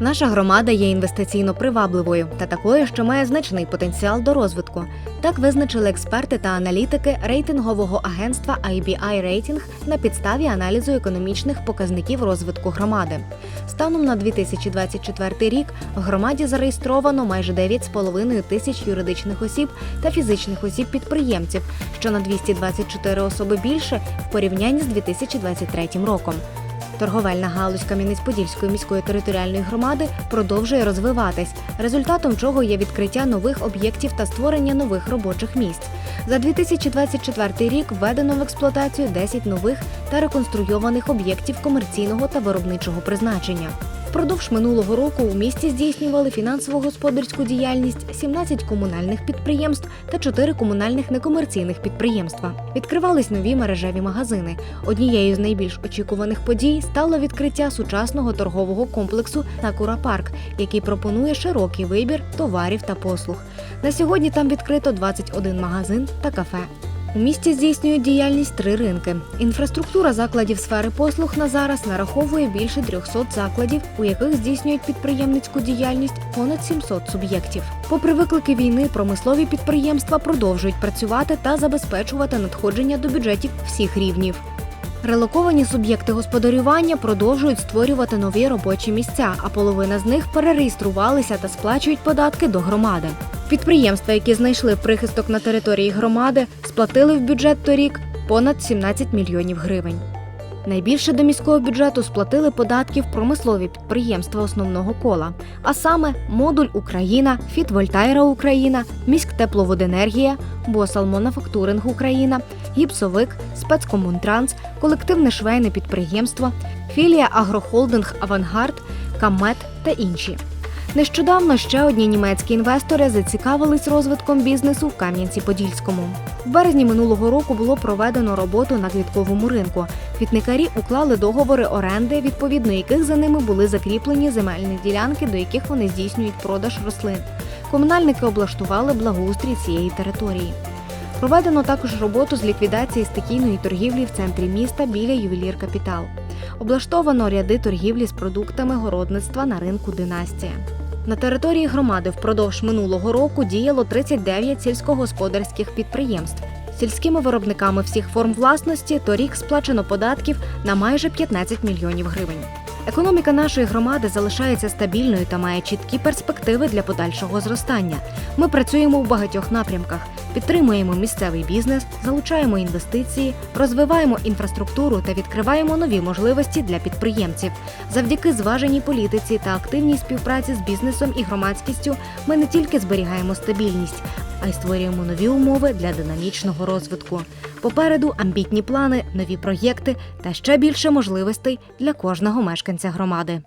Наша громада є інвестиційно привабливою та такою, що має значний потенціал до розвитку. Так визначили експерти та аналітики рейтингового агентства IBI Rating на підставі аналізу економічних показників розвитку громади. Станом на 2024 рік в громаді зареєстровано майже 9,5 тисяч юридичних осіб та фізичних осіб-підприємців, що на 224 особи більше в порівнянні з 2023 роком. Торговельна галузь Кам'янець-Подільської міської територіальної громади продовжує розвиватись, результатом чого є відкриття нових об'єктів та створення нових робочих місць. За 2024 рік введено в експлуатацію 10 нових та реконструйованих об'єктів комерційного та виробничого призначення. Впродовж минулого року у місті здійснювали фінансово-господарську діяльність 17 комунальних підприємств та 4 комунальних некомерційних підприємства. Відкривались нові мережеві магазини. Однією з найбільш очікуваних подій стало відкриття сучасного торгового комплексу Накура Парк, який пропонує широкий вибір товарів та послуг. На сьогодні там відкрито 21 магазин та кафе. У місті здійснюють діяльність три ринки. Інфраструктура закладів сфери послуг на зараз нараховує більше 300 закладів, у яких здійснюють підприємницьку діяльність понад 700 суб'єктів. Попри виклики війни, промислові підприємства продовжують працювати та забезпечувати надходження до бюджетів всіх рівнів. Релоковані суб'єкти господарювання продовжують створювати нові робочі місця, а половина з них перереєструвалися та сплачують податки до громади. Підприємства, які знайшли прихисток на території громади, сплатили в бюджет торік понад 17 мільйонів гривень. Найбільше до міського бюджету сплатили податків промислові підприємства основного кола, а саме Модуль Україна, Фітвольтайра Україна, Міськтепловоденергія, Босал Монофактуринг Україна, Гіпсовик, Спецкомунтранс, колективне швейне підприємство, філія Агрохолдинг Авангард, Камет та інші. Нещодавно ще одні німецькі інвестори зацікавились розвитком бізнесу в Кам'янці-Подільському. В березні минулого року було проведено роботу на квітковому ринку. Квітникарі уклали договори оренди, відповідно яких за ними були закріплені земельні ділянки, до яких вони здійснюють продаж рослин. Комунальники облаштували благоустрій цієї території. Проведено також роботу з ліквідації стихійної торгівлі в центрі міста біля ювелір Капітал. Облаштовано ряди торгівлі з продуктами городництва на ринку Династія. На території громади впродовж минулого року діяло 39 сільськогосподарських підприємств. Сільськими виробниками всіх форм власності торік сплачено податків на майже 15 мільйонів гривень. Економіка нашої громади залишається стабільною та має чіткі перспективи для подальшого зростання. Ми працюємо в багатьох напрямках, підтримуємо місцевий бізнес, залучаємо інвестиції, розвиваємо інфраструктуру та відкриваємо нові можливості для підприємців. Завдяки зваженій політиці та активній співпраці з бізнесом і громадськістю ми не тільки зберігаємо стабільність, а й створюємо нові умови для динамічного розвитку. Попереду амбітні плани, нові проєкти та ще більше можливостей для кожного мешканця громади.